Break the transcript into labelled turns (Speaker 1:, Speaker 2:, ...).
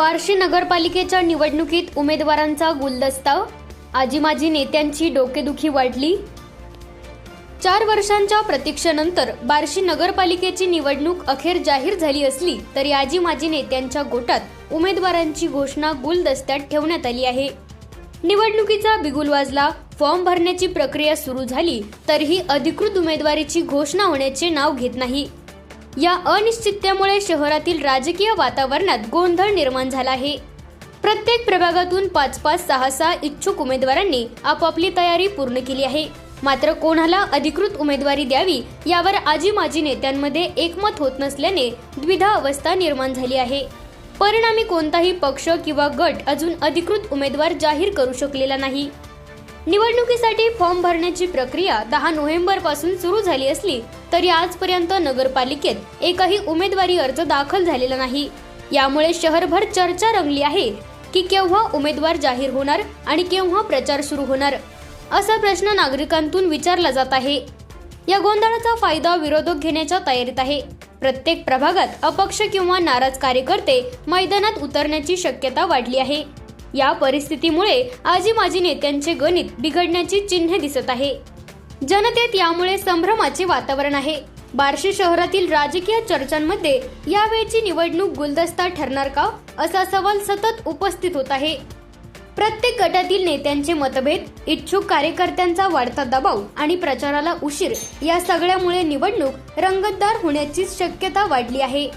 Speaker 1: बार्शी नगरपालिकेच्या निवडणुकीत उमेदवारांचा गुलदस्ता आजी माजी नेत्यांची डोकेदुखी वाढली. चार वर्षांच्या प्रतीक्षेनंतर बार्शी नगरपालिकेची निवडणूक अखेर जाहीर झाली असली तरी आजी माजी नेत्यांच्या गोटात उमेदवारांची घोषणा गुलदस्त्यात ठेवण्यात आली आहे. निवडणुकीचा बिगुल वाजला फॉर्म भरण्याची प्रक्रिया सुरू झाली तरीही अधिकृत उमेदवारीची घोषणा होण्याचे नाव घेत नाही. या अनिश्चिततेमुळे शहरातील राजकीय वातावरणात गोंधळ निर्माण झाला आहे. प्रत्येक प्रभागातून पाच पाच सहा सहा इच्छुक उमेदवारांनी आपापली तयारी पूर्ण केली आहे. मात्र कोणाला अधिकृत उमेदवारी द्यावी यावर आजी माजी नेत्यांमध्ये एकमत होत नसल्याने द्विधा अवस्था निर्माण झाली आहे. परिणामी कोणताही पक्ष किंवा गट अजून अधिकृत उमेदवार जाहीर करू शकलेला नाही. निवडणुकीसाठी फॉर्म भरण्याची प्रक्रिया दहा नोव्हेंबरपासून सुरू झाली असली तरी आजपर्यंत नगरपालिकेत एकही उमेदवारी अर्ज दाखल झालेला नाही. यामुळे शहरभर चर्चा रंगली आहे की केव्हा उमेदवार जाहीर होणार आणि केव्हा प्रचार सुरू होणार असा प्रश्न नागरिकांतून विचारला जात आहे. या गोंधळाचा फायदा विरोधक घेण्याच्या तयारीत आहे. प्रत्येक प्रभागात अपक्ष किंवा नाराज कार्यकर्ते मैदानात उतरण्याची शक्यता वाढली आहे. या परिस्थितीमुळे आजी माजी नेत्यांचे गणित बिघडण्याची चिन्हे दिसत आहे. जनतेत यामुळे संभ्रमाचे वातावरण आहे. बार्शी शहरातील राजकीय चर्चांमध्ये यावेळची निवडणूक गुलदस्ता ठरणार का असा सवाल सतत उपस्थित होत आहे. प्रत्येक गटातील नेत्यांचे मतभेद इच्छुक कार्यकर्त्यांचा वाढता दबाव आणि प्रचाराला उशीर या सगळ्यामुळे निवडणूक रंगतदार होण्याची शक्यता वाढली आहे.